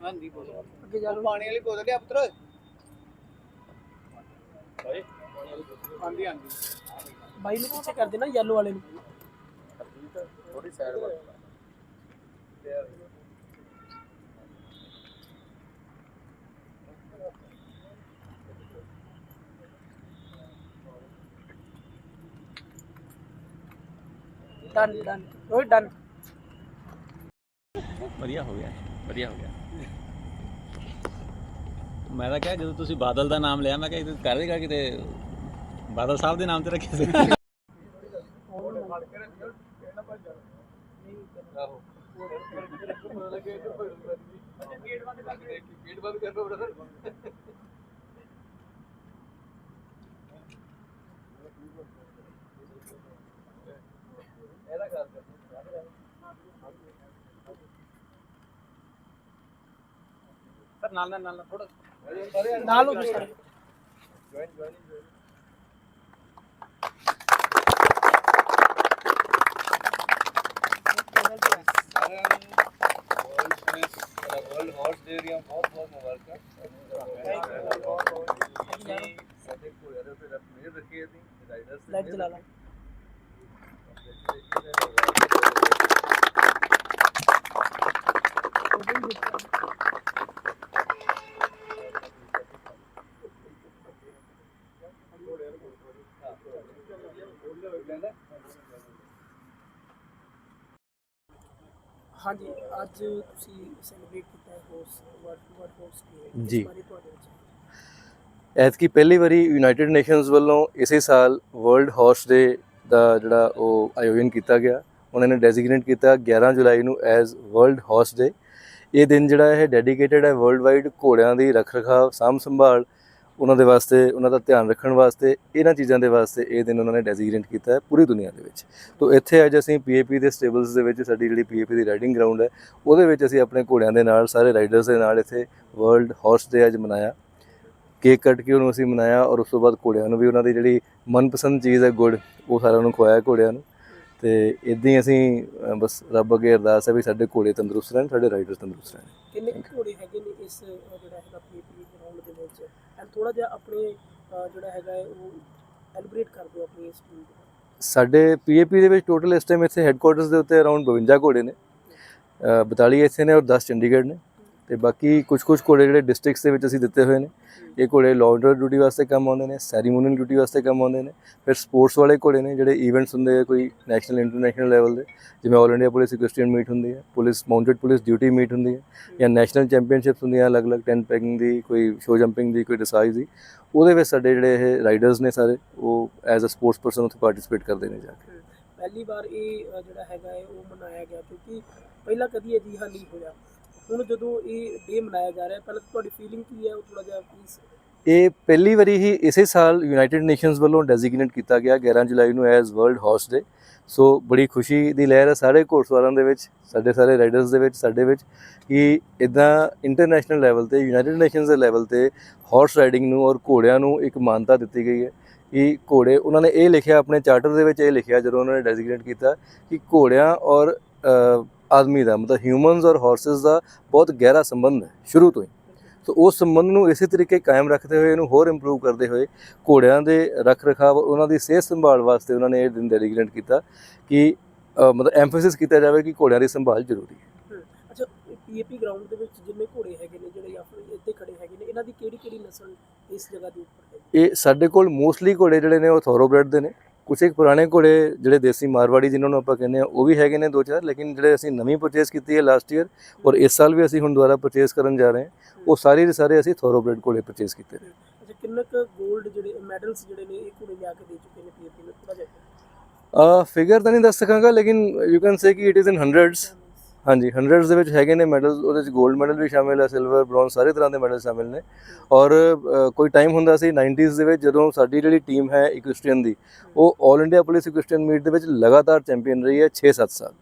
ਹਾਂਜੀ ਬੋਲੋ। ਅੱਗੇ ਜਾ ਲਓ। ਪਾਣੀ ਵਾਲੀ ਬੋਤਲ ਲਿਆ ਪੁੱਤਰ। ਹਾਂਜੀ ਹਾਂਜੀ। ਬਾਈ ਨੂੰ ਪਿੱਛੇ ਕਰ ਦੇਣਾ ਯੈਲੋ ਵਾਲੇ ਨੂੰ। ਥੋੜੀ ਸਾਈਡ ਵੱਲ। ਡਨ ਡਨ ਰੋਹਿਤ ਡਨ ਵਧੀਆ ਹੋ ਗਿਆ। ਵਧੀਆ ਹੋ ਗਿਆ। ਮੈਂ ਤਾਂ ਕਿਹਾ ਜਦੋਂ ਤੁਸੀਂ ਬਾਦਲ ਦਾ ਨਾਮ ਲਿਆ, ਮੈਂ ਕਿਹਾ ਇਹ ਕਰ ਕਿਤੇ। ਬਾਦਲ ਸਾਹਿਬ ਦੇ ਨਾਮ ਤੇ ਰੱਖਿਆ ਸੀ। ਗੇਟ ਬੰਦ ਕਰ ਗੇਟ ਬ੍ਰਦਰ ਸਰ ਨਾਲ ਨਾਲ ਨਾਲ ਥੋੜਾ ਨਾਲ ਤੁਸੀਂ ਜੁਆਇਨ ਜੁਆਇਨ ਹਾਂਜੀ ਅੱਜ ਤੁਸੀਂ ਸੈਲੀਬ੍ਰੇਟ ਕੀਤਾ ਹੈ ਹੋਸ ਵਰਡ ਵਰਡ ਹੋਸ ਡੇ ਜੀ। ਐਤਕੀ ਪਹਿਲੀ ਵਾਰੀ ਯੂਨਾਈਟਿਡ ਨੇਸ਼ਨਸ ਵੱਲੋਂ ਇਸੇ ਸਾਲ ਵਰਲਡ ਹਾਰਸ ਡੇ ਦਾ ਜਿਹੜਾ ਉਹ ਆਯੋਜਨ ਕੀਤਾ ਗਿਆ ਉਹਨਾਂ ਨੇ ਡੈਜ਼ਿਗਨੇਟ ਕੀਤਾ 11 ਜੁਲਾਈ ਨੂੰ ਐਜ਼ ਵਰਲਡ ਹਾਰਸ ਡੇ ਇਹ ਦਿਨ ਜਿਹੜਾ ਇਹ ਡੈਡੀਕੇਟਡ ਹੈ ਵਰਲਡ ਵਾਈਡ ਘੋੜਿਆਂ ਦੀ ਰੱਖ ਰਖਾਵ ਸਾਂਭ ਸੰਭਾਲ ਉਹਨਾਂ ਦੇ ਵਾਸਤੇ, ਉਹਨਾਂ ਦਾ ਧਿਆਨ ਰੱਖਣ ਵਾਸਤੇ, ਇਹਨਾਂ ਚੀਜ਼ਾਂ ਦੇ ਵਾਸਤੇ ਇਹ ਦਿਨ ਉਹਨਾਂ ਨੇ ਡੈਜ਼ਿਗਨੇਟ ਕੀਤਾ ਹੈ ਪੂਰੀ ਦੁਨੀਆ ਦੇ ਵਿੱਚ। ਤੋਂ ਇੱਥੇ ਅੱਜ ਅਸੀਂ ਪੀਏਪੀ ਦੇ ਸਟੇਬਲਸ ਦੇ ਵਿੱਚ ਸਾਡੀ ਜਿਹੜੀ ਪੀਏਪੀ ਦੀ ਰਾਈਡਿੰਗ ਗਰਾਊਂਡ ਹੈ, ਉਹਦੇ ਵਿੱਚ ਅਸੀਂ ਆਪਣੇ ਘੋੜਿਆਂ ਦੇ ਨਾਲ, ਸਾਰੇ ਰਾਈਡਰਸ ਦੇ ਨਾਲ ਇੱਥੇ ਵਰਲਡ ਹਾਰਸ ਡੇ ਅੱਜ ਮਨਾਇਆ। ਕੇਕ ਕੱਟ ਕੇ ਉਹਨੂੰ ਅਸੀਂ ਮਨਾਇਆ ਔਰ ਉਸ ਤੋਂ ਬਾਅਦ ਘੋੜਿਆਂ ਨੂੰ ਵੀ ਉਹਨਾਂ ਦੀ ਜਿਹੜੀ ਮਨਪਸੰਦ ਚੀਜ਼ ਹੈ ਗੁੜ, ਉਹ ਸਾਰਿਆਂ ਨੂੰ ਖਵਾਇਆ ਘੋੜਿਆਂ ਨੂੰ। ਤੇ ਇਦਾਂ ਹੀ ਅਸੀਂ ਬਸ ਰੱਬ ਅੱਗੇ ਅਰਦਾਸ ਹੈ ਵੀ ਸਾਡੇ ਘੋੜੇ ਤੰਦਰੁਸਤ ਰਹਿਣ, ਸਾਡੇ ਰਾਈਡਰ ਤੰਦਰੁਸਤ ਰਹਿਣ। ਕਿੰਨੇ ਘੋੜੇ ਹੈਗੇ ਨੇ? ਇਸ ਜਿਹੜਾ ਹੈਗਾ ਪੀਪੀ ਗਰਾਊਂਡ ਦੇ ਵਿੱਚ। ਐਂਡ ਥੋੜਾ ਜਿਹਾ ਆਪਣੇ ਜਿਹੜਾ ਹੈਗਾ ਉਹ ਐਲੀਬ੍ਰੇਟ ਕਰ ਦਿਓ ਆਪਣੀ ਇਸ ਟੀਮ ਸਾਡੇ ਪੀਏਪੀ ਦੇ ਵਿੱਚ ਟੋਟਲ ਇਸ ਟਾਈਮ ਇੱਥੇ ਹੈੱਡਕੁਆਟਰਸ ਦੇ ਉੱਤੇ ਅਰਾਊਂਡ 52 ਘੋੜੇ ਨੇ। ਅ, 42 ਇੱਥੇ ਨੇ ਔਰ 10 ਚੰਡੀਗੜ੍ਹ ਨੇ। ਤੇ ਬਾਕੀ ਕੁਝ ਕੁਝ ਘੋੜੇ ਜਿਹੜੇ ਡਿਸਟ੍ਰਿਕਟਸ ਦੇ ਵਿੱਚ ਅਸੀਂ ਦਿੱਤੇ ਹੋਏ ਨੇ, ਇਹ ਘੋੜੇ ਲਾਅ ਡਿਊਟੀ ਵਾਸਤੇ ਕੰਮ ਆਉਂਦੇ ਨੇ ਸੈਰੀਮੋਨੀਅਲ ਡਿਊਟੀ ਵਾਸਤੇ ਕੰਮ ਆਉਂਦੇ ਨੇ, ਫਿਰ ਸਪੋਰਟਸ ਵਾਲੇ ਘੋੜੇ ਨੇ ਜਿਹੜੇ ਇਵੈਂਟਸ ਹੁੰਦੇ ਆ ਕੋਈ ਨੈਸ਼ਨਲ ਇੰਟਰਨੈਸ਼ਨਲ ਲੈਵਲ ਦੇ, ਜਿਵੇਂ all India police equestrian meet ਹੁੰਦੀ ਹੈ police mounted police duty meet ਹੁੰਦੀ ਹੈ, ਜਾਂ ਨੈਸ਼ਨਲ ਚੈਂਪੀਅਨਸ਼ਿਪਸ ਹੁੰਦੀਆਂ, ਅਲੱਗ-ਅਲੱਗ 10 ਪੈਕਿੰਗ ਦੀ, ਕੋਈ ਸ਼ੋ ਜੰਪਿੰਗ ਦੀ, ਕੋਈ ਡਿਸਾਈਜ਼ ਦੀ, ਉਹਦੇ ਵਿੱਚ ਸਾਡੇ ਜਿਹੜੇ ਇਹ ਰਾਈਡਰਸ ਨੇ ਸਾਰੇ, ਉਹ ਐਜ਼ ਅ ਸਪੋਰਟਸ ਪਰਸਨ ਉੱਥੇ ਪਾਰਟਿਸਿਪੇਟ ਕਰਦੇ ਨੇ ਜਾ ਕੇ। ਪਹਿਲੀ ਵਾਰ ਇਹ ਜਿਹੜਾ ਹੈਗਾ ਹੈ, ਉਹ ਮਨਾਇਆ ਗਿਆ ਕਿਉਂਕਿ ਪਹਿਲਾਂ ਕਦੀ ਅਜਿਹਾ ਨਹੀਂ ਹੋਇਆ। ਹੁਣ ਜਦੋਂ ਇਹ ਡੇ ਮਨਾਇਆ ਜਾ ਰਿਹਾ, ਪਹਿਲਾਂ ਤੁਹਾਡੀ ਫੀਲਿੰਗ ਕੀ ਹੈ? ਉਹ ਥੋੜਾ ਜਿਹਾ ਪਲੀਜ਼ ਇਹ ਪਹਿਲੀ ਵਾਰੀ ਹੀ ਇਸੇ ਸਾਲ ਯੂਨਾਈਟਿਡ ਨੇਸ਼ਨਸ ਵੱਲੋਂ ਡੈਜ਼ਿਗਨੇਟ ਕੀਤਾ ਗਿਆ 11 ਜੁਲਾਈ ਨੂੰ as world horse day so ਬੜੀ ਖੁਸ਼ੀ ਦੀ ਲਹਿਰ ਹੈ ਸਾਰੇ ਘੋੜਸਵਾਰਾਂ ਦੇ ਵਿੱਚ, ਸਾਡੇ ਸਾਰੇ ਰਾਈਡਰਸ ਦੇ ਵਿੱਚ, ਸਾਡੇ ਵਿੱਚ ਕਿ ਇਦਾਂ ਇੰਟਰਨੈਸ਼ਨਲ ਲੈਵਲ ਤੇ ਯੂਨਾਈਟਿਡ ਨੇਸ਼ਨਸ ਦੇ ਲੈਵਲ ਤੇ ਹਾਰਸ ਰਾਈਡਿੰਗ ਨੂੰ ਔਰ ਘੋੜਿਆਂ ਨੂੰ ਇੱਕ ਮਾਨਤਾ ਦਿੱਤੀ ਗਈ ਹੈ ਕਿ ਘੋੜੇ, ਉਹਨਾਂ ਨੇ ਇਹ ਲਿਖਿਆ, ਆਪਣੇ ਚਾਰਟਰ ਦੇ ਵਿੱਚ ਇਹ ਲਿਖਿਆ ਜਦੋਂ ਉਹਨਾਂ ਨੇ ਡੈਜ਼ਿਗਨੇਟ ਕੀਤਾ ਕਿ ਘੋੜਿਆਂ ਔਰ ਆਦਮੀ ਦਾ ਮਤਲਬ ਹਿਊਮਨਸ ਔਰ ਹਾਰਸਸ ਦਾ ਬਹੁਤ ਗਹਿਰਾ ਸੰਬੰਧ ਹੈ ਸ਼ੁਰੂ ਤੋਂ ਹੀ। ਸੋ ਉਸ ਸੰਬੰਧ ਨੂੰ ਇਸੇ ਤਰੀਕੇ ਕਾਇਮ ਰੱਖਦੇ ਹੋਏ ਇਹਨੂੰ ਹੋਰ ਇੰਪਰੂਵ ਕਰਦੇ ਹੋਏ ਘੋੜਿਆਂ ਦੇ ਰੱਖ ਰਖਾਵ ਉਹਨਾਂ ਦੀ ਸਿਹਤ ਸੰਭਾਲ ਵਾਸਤੇ ਉਹਨਾਂ ਨੇ ਇਹ ਦਿਨ ਡੈਡੀਕੇਟ ਕੀਤਾ ਕਿ ਮਤਲਬ ਐਮਫੈਸਿਸ ਕੀਤਾ ਜਾਵੇ ਕਿ ਘੋੜਿਆਂ ਦੀ ਸੰਭਾਲ ਜ਼ਰੂਰੀ ਹੈ। ਅੱਛਾ ਪੀਏਪੀ ਗਰਾਊਂਡ ਦੇ ਵਿੱਚ ਜਿੰਨੇ ਘੋੜੇ ਹੈਗੇ ਨੇ ਜਿਹੜੇ ਫਿਰ ਇੱਥੇ ਖੜੇ ਹੈਗੇ ਨੇ ਇਹਨਾਂ ਦੀ ਕਿਹੜੀ ਕਿਹੜੀ ਨਸਲ ਇਸ ਜਗ੍ਹਾ ਦੇ ਉੱਪਰ ਹੈ ਇਹ ਸਾਡੇ ਕੋਲ ਮੋਸਟਲੀ ਘੋੜੇ ਜਿਹੜੇ ਨੇ ਉਹ ਥੋਰੋਬ੍ਰੈਡ ਦੇ ਨੇ। ਕੁਝ ਇੱਕ ਪੁਰਾਣੇ ਘੋੜੇ ਜਿਹੜੇ ਦੇਸੀ ਮਾਰਵਾੜੀ ਜਿਨ੍ਹਾਂ ਨੂੰ ਆਪਾਂ ਕਹਿੰਦੇ ਆ ਉਹ ਵੀ ਹੈਗੇ ਨੇ ਦੋ ਚਾਰ ਲੇਕਿਨ ਜਿਹੜੇ ਅਸੀਂ ਨਵੀਂ ਪਰਚੇਸ ਕੀਤੀ ਹੈ ਲਾਸਟ ਈਅਰ ਔਰ ਇਸ ਸਾਲ ਵੀ ਅਸੀਂ ਹੁਣ ਦੁਬਾਰਾ ਪਰਚੇਸ ਕਰਨ ਜਾ ਰਹੇ ਹਾਂ ਉਹ ਸਾਰੇ ਦੇ ਸਾਰੇ ਅਸੀਂ ਥੋਰੋਬ੍ਰੈਡ ਘੋੜੇ ਪਰਚੇਸ ਕੀਤੇ ਨੇ। ਅੱਛਾ ਕਿੰਨੇ ਕੁ 골ਡ ਜਿਹੜੇ ਮੈਡਲਸ ਜਿਹੜੇ ਨੇ ਇਹ ਘੋੜੇ ਲਿਆ ਕੇ ਦੇ ਚੁੱਕੇ ਨੇ ਪੀਏਪੀ ਨੂੰ ਥੋੜਾ ਜਿਹਾ। ਫਿਗਰ ਤਾਂ ਨਹੀਂ ਦੱਸ ਸਕਾਂਗਾ ਲੇਕਿਨ ਯੂ ਕੈਨ ਸੇ ਕਿ ਇਟ ਇਜ਼ ਇਨ ਹੰਡਰਡਸ ਹਾਂਜੀ ਹੰਡਰਡਸ ਦੇ ਵਿੱਚ ਹੈਗੇ ਨੇ ਮੈਡਲ ਉਹਦੇ ਵਿੱਚ 골ਡ ਮੈਡਲ ਵੀ ਸ਼ਾਮਿਲ ਹੈ ਸਿਲਵਰ ਬ੍ਰੌਂਜ਼ ਸਾਰੇ ਤਰ੍ਹਾਂ ਦੇ ਮੈਡਲ ਸ਼ਾਮਿਲ ਨੇ। ਔਰ ਕੋਈ ਟਾਈਮ ਹੁੰਦਾ ਸੀ 90s ਦੇ ਵਿੱਚ ਜਦੋਂ ਸਾਡੀ ਜਿਹੜੀ ਟੀਮ ਹੈ ਇਕੁਇਸਟਰੀਅਨ ਦੀ, ਉਹ 올 ਇੰਡੀਆ ਪੁਲਿਸ ਇਕੁਇਸਟਰੀਅਨ ਮੀਟ ਦੇ ਵਿੱਚ ਲਗਾਤਾਰ ਚੈਂਪੀਅਨ ਰਹੀ ਹੈ 6-7 ਸਾਲ।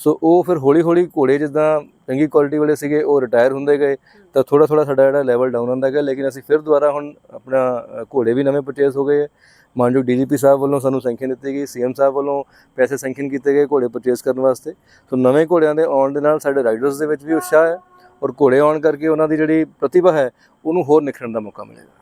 ਸੋ ਉਹ ਫਿਰ ਹੌਲੀ ਹੌਲੀ ਘੋੜੇ ਜਿੱਦਾਂ ਚੰਗੀ ਕੁਆਲਿਟੀ ਵਾਲੇ ਸੀਗੇ, ਉਹ ਰਿਟਾਇਰ ਹੁੰਦੇ ਗਏ। ਤਾਂ ਥੋੜਾ ਥੋੜਾ ਸਾਡਾ ਜਿਹੜਾ ਲੈਵਲ ਡਾਊਨ ਹੁੰਦਾ ਗਿਆ, ਲੇਕਿਨ ਅਸੀਂ ਫਿਰ ਦੁਬਾਰਾ ਹੁਣ ਆਪਣਾ ਘੋੜੇ ਵੀ ਨਵੇਂ ਪਰਚੇਸ ਹੋ ਗਏ। ਹੈ ਮਾਨਯੋਗ ਡੀਜੀਪੀ ਸਾਹਿਬ ਵੱਲੋਂ ਸਾਨੂੰ ਸੈਂਕਸ਼ਨ ਦਿੱਤੀ ਗਈ ਸੀਐਮ ਸਾਹਿਬ ਵੱਲੋਂ ਪੈਸੇ ਸੈਂਕਸ਼ਨ ਕੀਤੇ ਗਏ ਘੋੜੇ ਪਰਚੇਸ ਕਰਨ ਵਾਸਤੇ। ਸੋ ਨਵੇਂ ਘੋੜਿਆਂ ਦੇ ਆਉਣ ਦੇ ਨਾਲ ਸਾਡੇ ਰਾਈਡਰਸ ਦੇ ਵਿੱਚ ਵੀ ਉਤਸ਼ਾਹ ਹੈ ਔਰ ਘੋੜੇ ਆਉਣ ਕਰਕੇ ਉਹਨਾਂ ਦੀ ਜਿਹੜੀ ਪ੍ਰਤਿਭਾ ਹੈ, ਉਹਨੂੰ ਹੋਰ ਨਿਖਰਨ ਦਾ ਮੌਕਾ ਮਿਲੇਗਾ।